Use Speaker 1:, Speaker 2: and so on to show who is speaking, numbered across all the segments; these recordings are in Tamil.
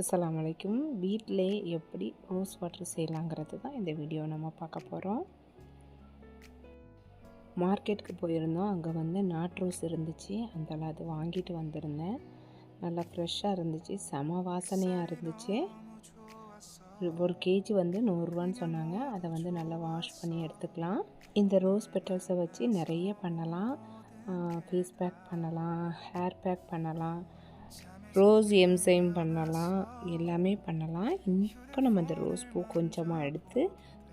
Speaker 1: அஸ்லாம் வலைக்கும் வீட்டிலே எப்படி ரோஸ் வாட்டர் செய்யலாங்கிறது தான் இந்த வீடியோ நம்ம பார்க்க போகிறோம் மார்க்கெட்டுக்கு போயிருந்தோம். அங்கே வந்து நாட் ரோஸ் இருந்துச்சு. அந்த அது வாங்கிட்டு வந்திருந்தேன். நல்லா ஃப்ரெஷ்ஷாக இருந்துச்சு. செம வாசனையாக இருந்துச்சு. ஒரு கேஜி வந்து நூறுரூவான்னு சொன்னாங்க. அதை வந்து நல்லா வாஷ் பண்ணி எடுத்துக்கலாம். இந்த ரோஸ் பெட்டல்ஸை வச்சு நிறைய பண்ணலாம். ஃபேஸ் பேக் பண்ணலாம். ஹேர் பேக் பண்ணலாம். ரோஸ் எம்சைம் பண்ணலாம் எல்லாமே பண்ணலாம். இப்போ நம்ம இந்த ரோஸ் பூ கொஞ்சமாக எடுத்து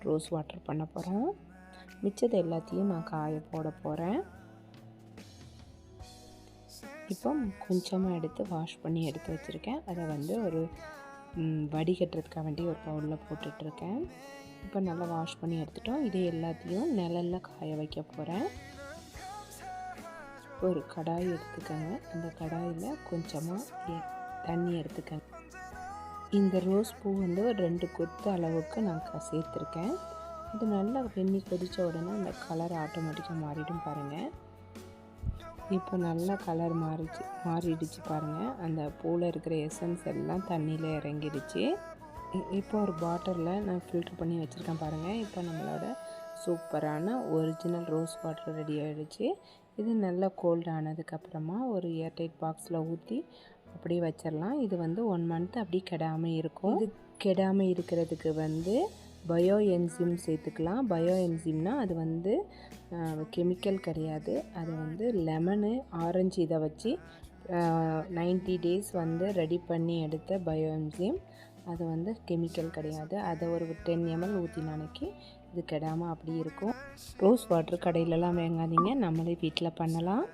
Speaker 1: ரோஸ் வாட்டர் பண்ண போகிறோம் மிச்சத்தை எல்லாத்தையும் நான் காய போட போகிறேன் இப்போ கொஞ்சமாக எடுத்து வாஷ் பண்ணி எடுத்து வச்சுருக்கேன். அதை வந்து ஒரு வடிகட்டுறதுக்காக வேண்டி ஒரு பவுலில் போட்டுட்ருக்கேன் இப்போ நல்லா வாஷ் பண்ணி எடுத்துட்டோம். இதை எல்லாத்தையும் நிழலில் காய வைக்க போகிறேன் ஒரு கடாய் எடுத்துக்கோங்க. அந்த கடாயில் கொஞ்சமாக தண்ணி எடுத்துக்கங்க. இந்த ரோஸ் பூ வந்து ஒரு ரெண்டு கொத்து அளவுக்கு நான் சேர்த்துருக்கேன். இது நல்லா வெண்ணி கொதித்த உடனே அந்த கலர் ஆட்டோமேட்டிக்காக மாறிடும் பாருங்கள் இப்போ நல்லா கலர் மாறிச்சு மாறிடுச்சு பாருங்கள் அந்த பூவில் இருக்கிற எசன்ஸ் எல்லாம் தண்ணியில் இறங்கிடுச்சு. இப்போ ஒரு பாட்டிலில் நான் ஃபில்ட்ரு பண்ணி வச்சுருக்கேன் பாருங்கள் இப்போ நம்மளோட சூப்பரான ஒரிஜினல் ரோஸ் வாட்டர் ரெடி ஆகிடுச்சு இது நல்லா கோல்டு ஆனதுக்கப்புறமா ஒரு ஏர்டைட் பாக்ஸில் ஊற்றி அப்படியே வச்சிடலாம். இது வந்து ஒன் மந்த் அப்படி கெடாமல் இருக்கும். இது கெடாமல் இருக்கிறதுக்கு வந்து பயோ என்சிம் சேர்த்துக்கலாம். பயோ என்சிம்னால் அது வந்து கெமிக்கல் கிடையாது. அது வந்து லெமனு ஆரஞ்சு இதை வச்சு நைன்ட்டி டேஸ் வந்து ரெடி பண்ணி எடுத்த பயோ என்சிம் அது வந்து கெமிக்கல் கிடையாது. அதை ஒரு டென் எம்எல் ஊற்றினானைக்கு இது கெடாமல் அப்படி இருக்கும். ரோஸ் வாட்டர் கடையிலலாம் வாங்காதீங்க. நம்மளே வீட்டில் பண்ணலாம்.